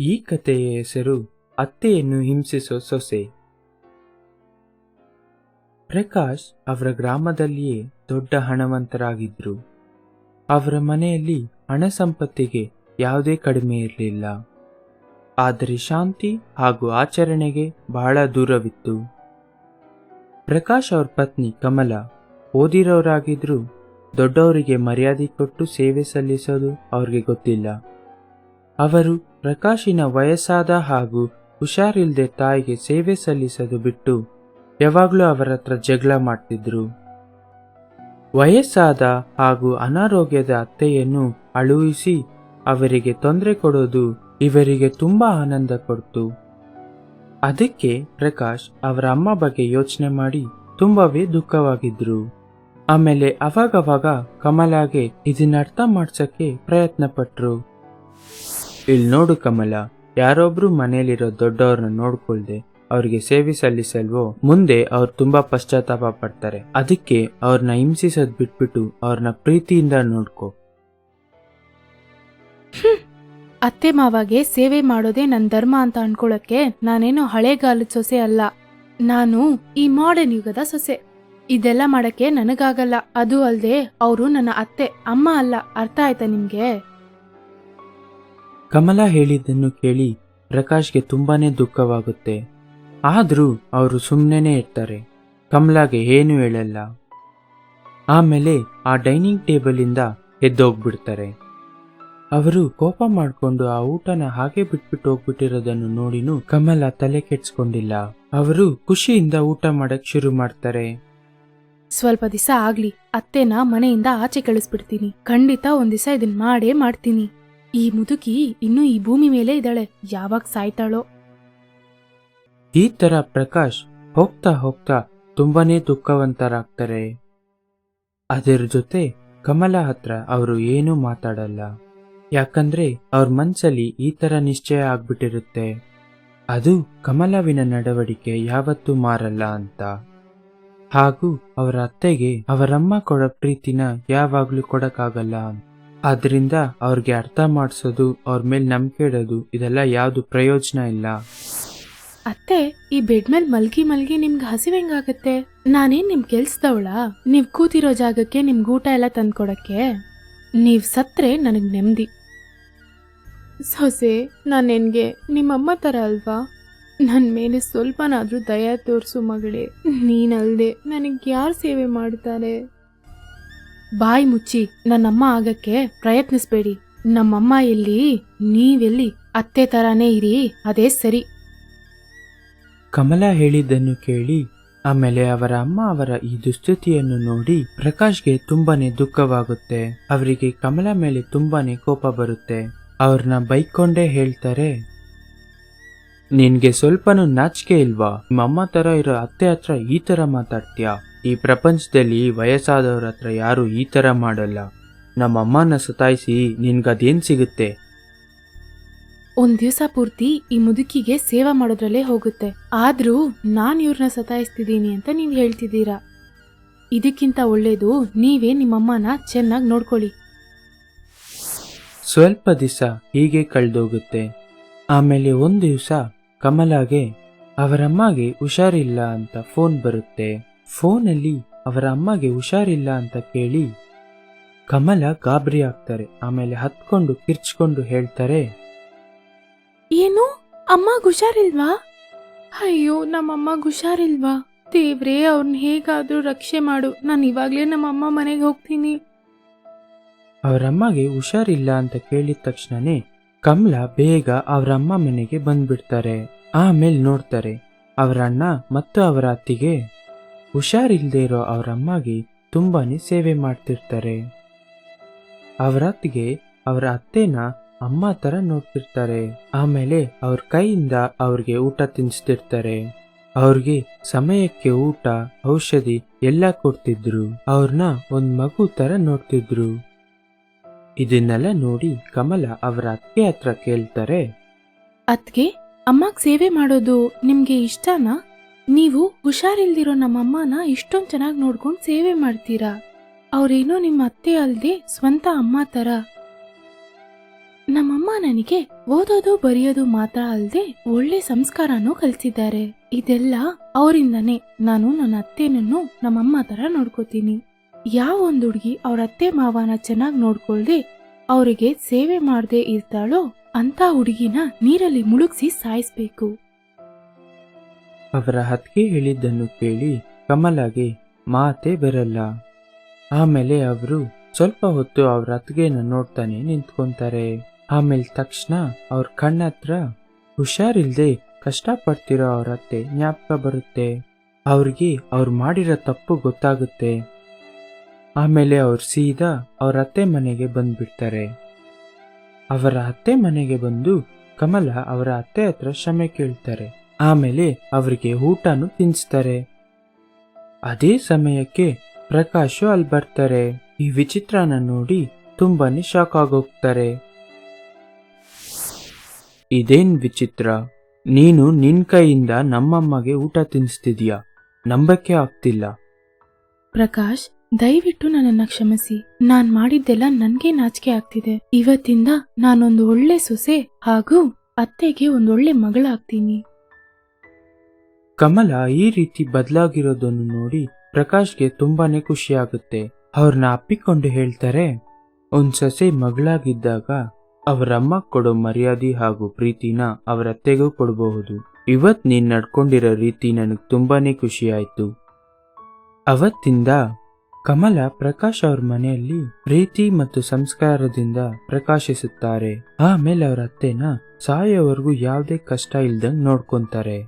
ಈ ಕಥೆಯ ಹೆಸರು ಅತ್ತೆಯನ್ನು ಹಿಂಸಿಸೋ ಸೊಸೆ. ಪ್ರಕಾಶ್ ಅವರ ಗ್ರಾಮದಲ್ಲಿಯೇ ದೊಡ್ಡ ಹಣವಂತರಾಗಿದ್ರು ಅವರ ಮನೆಯಲ್ಲಿ ಹಣ ಸಂಪತ್ತಿಗೆ ಯಾವುದೇ ಕಡಿಮೆ ಇರಲಿಲ್ಲ. ಆದರೆ ಶಾಂತಿ ಹಾಗೂ ಆಚರಣೆಗೆ ಬಹಳ ದೂರವಿತ್ತು. ಪ್ರಕಾಶ್ ಅವ್ರ ಪತ್ನಿ ಕಮಲ ಓದಿರೋರಾಗಿದ್ರು ದೊಡ್ಡವರಿಗೆ ಮರ್ಯಾದೆ ಕೊಟ್ಟು ಸೇವೆ ಸಲ್ಲಿಸೋದು ಅವ್ರಿಗೆ ಗೊತ್ತಿಲ್ಲ. ಅವರು ಪ್ರಕಾಶಿನ ವಯಸ್ಸಾದ ಹಾಗೂ ಹುಷಾರಿಲ್ಲದೆ ತಾಯಿಗೆ ಸೇವೆ ಸಲ್ಲಿಸದು ಬಿಟ್ಟು ಯಾವಾಗಲೂ ಅವರ ಹತ್ರ ಜಗಳ ಮಾಡ್ತಿದ್ರು. ವಯಸ್ಸಾದ ಹಾಗೂ ಅನಾರೋಗ್ಯದ ಅತ್ತೆಯನ್ನು ಅಳುಹಿಸಿ ಅವರಿಗೆ ತೊಂದರೆ ಕೊಡೋದು ಇವರಿಗೆ ತುಂಬಾ ಆನಂದ ಕೊಡ್ತು. ಅದಕ್ಕೆ ಪ್ರಕಾಶ್ ಅವರ ಅಮ್ಮ ಬಗ್ಗೆ ಯೋಚನೆ ಮಾಡಿ ತುಂಬವೇ ದುಃಖವಾಗಿದ್ರು. ಆಮೇಲೆ ಅವಾಗವಾಗ ಕಮಲಾಗೆ ಇದನ್ನ ಅರ್ಥ ಮಾಡ್ಸಕ್ಕೆ ಪ್ರಯತ್ನ ಪಟ್ರು ಇಲ್ ನೋಡು ಕಮಲ, ಯಾರೊಬ್ರು ಮನೇಲಿರೋ ದೊಡ್ಡವ್ರನ್ನ ನೋಡ್ಕೊಳ್ದೆ ಅವ್ರಿಗೆ ಸೇವೆ ಸಲ್ಲಿಸಲ್ವೋ? ಮುಂದೆ ಅವ್ರು ತುಂಬಾ ಪಶ್ಚಾತ್ತಾಪ ಪಡ್ತಾರೆ. ಅದಕ್ಕೆ ಅವ್ರನ್ನ ಹಿಂಸಿಸೋದ್ ಬಿಟ್ಬಿಟ್ಟು ಅವ್ರನ್ನ ಪ್ರೀತಿಯಿಂದ ನೋಡ್ಕೋ. ಅತ್ತೆ ಮಾವಾಗೆ ಸೇವೆ ಮಾಡೋದೇ ನನ್ನ ಧರ್ಮ ಅಂತ ಅನ್ಕೊಳಕ್ಕೆ ನಾನೇನು ಹಳೆಗಾಲದ ಸೊಸೆ ಅಲ್ಲ. ನಾನು ಈ ಮಾಡರ್ನ್ ಯುಗದ ಸೊಸೆ. ಇದೆಲ್ಲ ಮಾಡಕ್ಕೆ ನನಗಾಗಲ್ಲ. ಅದು ಅಲ್ದೆ ಅವರು ನನ್ನ ಅತ್ತೆ, ಅಮ್ಮ ಅಲ್ಲ. ಅರ್ಥ ಆಯ್ತಾ ನಿಮ್ಗೆ? ಕಮಲ ಹೇಳಿದ್ದನ್ನು ಕೇಳಿ ಪ್ರಕಾಶ್ಗೆ ತುಂಬಾನೇ ದುಃಖವಾಗುತ್ತೆ. ಆದ್ರೂ ಅವರು ಸುಮ್ಮನೆ ಇರ್ತಾರೆ. ಕಮಲಾಗೆ ಏನು ಹೇಳಲ್ಲ. ಆಮೇಲೆ ಆ ಡೈನಿಂಗ್ ಟೇಬಲ್ ಇಂದ ಎದ್ದೋಗ್ಬಿಡ್ತಾರೆ. ಅವರು ಕೋಪ ಮಾಡಿಕೊಂಡು ಆ ಊಟನ ಹಾಗೆ ಬಿಟ್ಬಿಟ್ಟು ಹೋಗ್ಬಿಟ್ಟಿರೋದನ್ನು ನೋಡಿನೂ ಕಮಲ ತಲೆ ಕೆಡ್ಸ್ಕೊಂಡಿಲ್ಲ. ಅವರು ಖುಷಿಯಿಂದ ಊಟ ಮಾಡಕ್ ಶುರು ಮಾಡ್ತಾರೆ. ಸ್ವಲ್ಪ ದಿವಸ ಆಗ್ಲಿ, ಅತ್ತೆನ ಮನೆಯಿಂದ ಆಚೆ ಕಳಿಸ್ಬಿಡ್ತೀನಿ. ಖಂಡಿತ ಒಂದ್ ದಿವಸ ಇದನ್ ಮಾಡೇ ಮಾಡ್ತೀನಿ. ಈ ಮುದುಕಿ ಇನ್ನೂ ಈ ಭೂಮಿ ಮೇಲೆ ಇದ್ದಾಳೆ. ಯಾವಾಗ ಸಾಯ್ತಾಳೋ? ಈ ತರ ಪ್ರಕಾಶ್ ಹೋಗ್ತಾ ಹೋಗ್ತಾ ತುಂಬಾನೇ ದುಃಖವಂತರಾಗ್ತಾರೆ. ಅದರ ಜೊತೆ ಕಮಲ ಹತ್ರ ಅವರು ಏನೂ ಮಾತಾಡಲ್ಲ. ಯಾಕಂದ್ರೆ ಅವ್ರ ಮನ್ಸಲ್ಲಿ ಈ ತರ ನಿಶ್ಚಯ ಆಗ್ಬಿಟ್ಟಿರುತ್ತೆ. ಅದು ಕಮಲವಿನ ನಡವಳಿಕೆ ಯಾವತ್ತೂ ಮಾರಲ್ಲ ಅಂತ. ಹಾಗೂ ಅವರ ಅತ್ತೆಗೆ ಅವರಮ್ಮ ಕೊಡೋ ಪ್ರೀತಿನ ಯಾವಾಗ್ಲೂ ಕೊಡಕ್ಕಾಗಲ್ಲ ಆದ್ರಿಂದ ಅವ್ರಿಗೆ ಅರ್ಥ ಮಾಡಿಸೋದು, ಅವ್ರ ಮೇಲೆ ನಂಬಿಕೆ ಇಡೋದು, ಇದೆಲ್ಲ ಯಾವ್ದು ಪ್ರಯೋಜನ ಇಲ್ಲ. ಅತ್ತೆ, ಈ ಬೆಡ್ ಮೇಲೆ ಮಲ್ಗಿ ಮಲ್ಗಿ ನಿಮ್ಗೆ ಹಸಿವೆಂಗಾಗತ್ತೆ ನಾನೇನ್ ನಿಮ್ ಕೆಲ್ಸದವಳ? ನೀವ್ ಕೂತಿರೋ ಜಾಗಕ್ಕೆ ನಿಮ್ಗೆ ಊಟ ಎಲ್ಲ ತಂದ್ಕೊಡಕ್ಕೆ? ನೀವ್ ಸತ್ರೆ ನನಗ್ ನೆಮ್ಮದಿ ಸೊಸೆ, ನಾನ್ ನಿನ್ಗೆ ನಿಮ್ಮಮ್ಮ ತರ ಅಲ್ವಾ? ನನ್ ಮೇಲೆ ಸ್ವಲ್ಪನಾದ್ರೂ ದಯ ತೋರ್ಸು ಮಗಳೇ. ನೀನಲ್ದೆ ನನಗ್ ಯಾರು ಸೇವೆ ಮಾಡ್ತಾರೆ? ಬಾಯಿ ಮುಚ್ಚಿ ನನ್ನಮ್ಮ ಆಗಕ್ಕೆ ಪ್ರಯತ್ನಿಸ್ಬೇಡಿ. ನಮ್ಮಮ್ಮ ಎಲ್ಲಿ? ನೀವೆಲ್ಲಿ? ಅತ್ತೆ ತರಾನೇ ಇರಿ. ಅದೇ ಸರಿ. ಕಮಲ ಹೇಳಿದ್ದನ್ನು ಕೇಳಿ ಆಮೇಲೆ ಅವರ ಅಮ್ಮ ಅವರ ಈ ದುಸ್ಥಿತಿಯನ್ನು ನೋಡಿ ಪ್ರಕಾಶ್ಗೆ ತುಂಬಾನೇ ದುಃಖವಾಗುತ್ತೆ. ಅವರಿಗೆ ಕಮಲ ಮೇಲೆ ತುಂಬಾನೇ ಕೋಪ ಬರುತ್ತೆ. ಅವ್ರನ್ನ ಬೈಕೊಂಡೇ ಹೇಳ್ತಾರೆ, ನಿನ್ಗೆ ಸ್ವಲ್ಪನೂ ನಾಚಿಕೆ ಇಲ್ವಾ? ನಿಮ್ಮ ಅಮ್ಮ ತರ ಇರೋ ಅತ್ತೆ ಹತ್ರ ಈ ತರ ಮಾತಾಡ್ತೀಯಾ? ಈ ಪ್ರಪಂಚದಲ್ಲಿ ವಯಸ್ಸಾದವ್ರ ಹತ್ರ ಯಾರು ಈ ಥರ ಮಾಡಲ್ಲ. ನಮ್ಮಮ್ಮನ ಸತಾಯಿಸಿ ನಿನ್ಗದೇನ್ ಸಿಗುತ್ತೆ? ಒಂದ್ ದಿವಸ ಪೂರ್ತಿ ಈ ಮುದುಕಿಗೆ ಸೇವಾ ಮಾಡೋದ್ರಲ್ಲೇ ಹೋಗುತ್ತೆ. ಆದ್ರೂ ನಾನ್ ಇವ್ರನ್ನ ಸತಾಯಿಸ್ತಿದ್ದೀನಿ ಅಂತ ನೀವ್ ಹೇಳ್ತಿದ್ದೀರಾ? ಇದಕ್ಕಿಂತ ಒಳ್ಳೇದು ನೀವೇ ನಿಮ್ಮಮ್ಮನ ಚೆನ್ನಾಗಿ ನೋಡ್ಕೊಳ್ಳಿ. ಸ್ವಲ್ಪ ದಿವಸ ಹೀಗೆ ಕಳೆದೋಗುತ್ತೆ. ಆಮೇಲೆ ಒಂದು ದಿವಸ ಕಮಲಾಗೆ ಅವರಮ್ಮಗೆ ಹುಷಾರಿಲ್ಲ ಅಂತ ಫೋನ್ ಬರುತ್ತೆ. ಫೋನಲ್ಲಿ ಅವರ ಅಮ್ಮಗೆ ಹುಷಾರಿಲ್ಲ ಅಂತ ಕೇಳಿ ಕಮಲ ಗಾಬರಿ ಆಗ್ತಾರೆ ಆಮೇಲೆ ಹತ್ಕೊಂಡು ಕಿರ್ಚ್ಕೊಂಡು ಹೇಳ್ತಾರೆ ಏನು? ಅಮ್ಮ ಹುಷಾರಿಲ್ವಾ? ಅಯ್ಯೋ ನಮ್ಮಮ್ಮ ಹುಷಾರಿಲ್ವಾ? ದೇವ್ರೇ ಅವ್ರನ್ನ ಹೇಗಾದ್ರೂ ರಕ್ಷೆ ಮಾಡು. ನಾನು ಇವಾಗ್ಲೇ ನಮ್ಮಮ್ಮ ಮನೆಗೆ ಹೋಗ್ತೀನಿ. ಅವರಮ್ಮಗೆ ಹುಷಾರಿಲ್ಲ ಅಂತ ಕೇಳಿದ ತಕ್ಷಣನೇ ಕಮಲ ಬೇಗ ಅವರಮ್ಮ ಮನೆಗೆ ಬಂದ್ಬಿಡ್ತಾರೆ. ಆಮೇಲೆ ನೋಡ್ತಾರೆ ಅವರಣ್ಣ ಮತ್ತು ಅವರ ಅತ್ತಿಗೆ ಹುಷಾರಿಲ್ದೇ ಇರೋ ಅವರಮ್ಮಗೆ ತುಂಬಾನೇ ಸೇವೆ ಮಾಡ್ತಿರ್ತಾರೆ. ಅವರ ಅತ್ತಿಗೆ ಅವರ ಅತ್ತೆನ ಅಮ್ಮ ತರ ನೋಡ್ತಿರ್ತಾರೆ. ಆಮೇಲೆ ಅವ್ರ ಕೈಯಿಂದ ಅವ್ರಿಗೆ ಊಟ ತಿನ್ನಿಸ್ತಿರ್ತಾರೆ ಅವ್ರಿಗೆ ಸಮಯಕ್ಕೆ ಊಟ, ಔಷಧಿ ಎಲ್ಲ ಕೊಡ್ತಿದ್ರು. ಅವ್ರನ್ನ ಒಂದ್ ಮಗು ತರ ನೋಡ್ತಿದ್ರು. ಇದನ್ನೆಲ್ಲ ನೋಡಿ ಕಮಲ ಅವರ ಅತ್ತೆ ಹತ್ರ ಕೇಳ್ತಾರೆ ಅತ್ಗೆ ಅಮ್ಮಗ್ ಸೇವೆ ಮಾಡೋದು ನಿಮ್ಗೆ ಇಷ್ಟನಾ? ನೀವು ಹುಷಾರಿಲ್ದಿರೋ ನಮ್ಮಮ್ಮನ ಇಷ್ಟೊಂದು ಚೆನ್ನಾಗಿ ನೋಡ್ಕೊಂಡು ಸೇವೆ ಮಾಡ್ತೀರಾ? ಅವರೇನೋ ನಿಮ್ಮ ಅತ್ತೆ ಅಲ್ಲದೆ ಸ್ವಂತ ಅಮ್ಮ ತರ. ನಮ್ಮಮ್ಮ ನನಗೆ ಓದೋದು, ಬರೆಯೋದು ಮಾತ್ರ ಅಲ್ಲದೆ ಒಳ್ಳೆ ಸಂಸ್ಕಾರನೂ ಕಲಿಸಿದ್ದಾರೆ. ಇದೆಲ್ಲ ಅವರಿಂದನೇ ನಾನು ನನ್ನ ಅತ್ತೆನನ್ನು ನಮ್ಮಮ್ಮ ತರ ನೋಡ್ಕೋತೀನಿ. ಯಾವ ಒಂದು ಹುಡುಗಿ ಅವ್ರ ಅತ್ತೆ ಮಾವನ ಚೆನ್ನಾಗಿ ನೋಡ್ಕೊಳ್ದೆ ಅವರಿಗೆ ಸೇವೆ ಮಾಡದೆ ಇರ್ತಾಳೋ ಅಂತ ಹುಡುಗಿನ ನೀರಲ್ಲಿ ಮುಳುಗಿಸಿ ಸಾಯಿಸ್ಬೇಕು. ಅವರ ಹತ್ಗೆ ಹೇಳಿದ್ದನ್ನು ಕೇಳಿ ಕಮಲಾಗೆ ಮಾತೇ ಬರಲ್ಲ. ಆಮೇಲೆ ಅವರು ಸ್ವಲ್ಪ ಹೊತ್ತು ಅವ್ರ ಅತ್ತಿಗೆನ ನೋಡ್ತಾನೆ ನಿಂತ್ಕೊಂತಾರೆ. ಆಮೇಲೆ ತಕ್ಷಣ ಅವ್ರ ಕಣ್ಣತ್ರ ಹುಷಾರಿಲ್ದೆ ಕಷ್ಟಪಡ್ತಿರೋ ಅವ್ರ ಅತ್ತೆ ಜ್ಞಾಪಕ ಬರುತ್ತೆ. ಅವ್ರಿಗೆ ಅವ್ರು ಮಾಡಿರೋ ತಪ್ಪು ಗೊತ್ತಾಗುತ್ತೆ. ಆಮೇಲೆ ಅವ್ರು ಸೀದಾ ಅವ್ರ ಅತ್ತೆ ಮನೆಗೆ ಬಂದ್ಬಿಡ್ತಾರೆ. ಅವರ ಅತ್ತೆ ಮನೆಗೆ ಬಂದು ಕಮಲ ಅವರ ಅತ್ತೆ ಹತ್ರ ಕ್ಷಮೆ ಕೇಳ್ತಾರೆ. ಆಮೇಲೆ ಅವರಿಗೆ ಊಟನು ತಿನ್ನಿಸ್ತಾರೆ. ಅದೇ ಸಮಯಕ್ಕೆ ಪ್ರಕಾಶ್ ಅಲ್ಲಿ ಬರ್ತಾರೆ. ಈ ವಿಚಿತ್ರನ ನೋಡಿ ತುಂಬಾನೇ ಶಾಕ್ ಆಗೋಗ್ತಾರೆ. ಇದೇನ್ ವಿಚಿತ್ರ? ನೀನು ನಿನ್ ಕೈಯಿಂದ ನಮ್ಮಮ್ಮಗೆ ಊಟ ತಿನ್ನಿಸ್ತಿದ್ಯಾ? ನಂಬಕ್ಕೆ ಆಗ್ತಿಲ್ಲ. ಪ್ರಕಾಶ್, ದಯವಿಟ್ಟು ನನ್ನನ್ನ ಕ್ಷಮಿಸಿ. ನಾನ್ ಮಾಡಿದ್ದೆಲ್ಲ ನನ್ಗೆ ನಾಚಿಕೆ ಆಗ್ತಿದೆ. ಇವತ್ತಿಂದ ನಾನೊಂದು ಒಳ್ಳೆ ಸೊಸೆ ಹಾಗೂ ಅತ್ತೆಗೆ ಒಂದೊಳ್ಳೆ ಮಗಳಾಗ್ತೀನಿ. ಕಮಲ ಈ ರೀತಿ ಬದಲಾಗಿರೋದನ್ನು ನೋಡಿ ಪ್ರಕಾಶ್ಗೆ ತುಂಬಾನೇ ಖುಷಿ ಆಗುತ್ತೆ ಅವ್ರನ್ನ ಅಪ್ಪಿಕೊಂಡು ಹೇಳ್ತಾರೆ, ಒಂದ್ ಸೊಸೆ ಮಗಳಾಗಿದ್ದಾಗ ಅವರಮ್ಮ ಕೊಡೋ ಮರ್ಯಾದೆ ಹಾಗೂ ಪ್ರೀತಿನ ಅವರ ಅತ್ತೆಗೂ ಕೊಡಬಹುದು. ಇವತ್ ನೀನ್ ನಡ್ಕೊಂಡಿರೋ ರೀತಿ ನನಗ್ ತುಂಬಾನೇ ಖುಷಿ ಆಯ್ತು ಅವತ್ತಿಂದ ಕಮಲ ಪ್ರಕಾಶ್ ಅವ್ರ ಮನೆಯಲ್ಲಿ ಪ್ರೀತಿ ಮತ್ತು ಸಂಸ್ಕಾರದಿಂದ ಪ್ರಕಾಶಿಸುತ್ತಾರೆ. ಆಮೇಲೆ ಅವರ ಅತ್ತೆನ ಸಾಯೋವರೆಗೂ ಯಾವುದೇ ಕಷ್ಟ ಇಲ್ದಂಗ್ ನೋಡ್ಕೊಂತಾರೆ.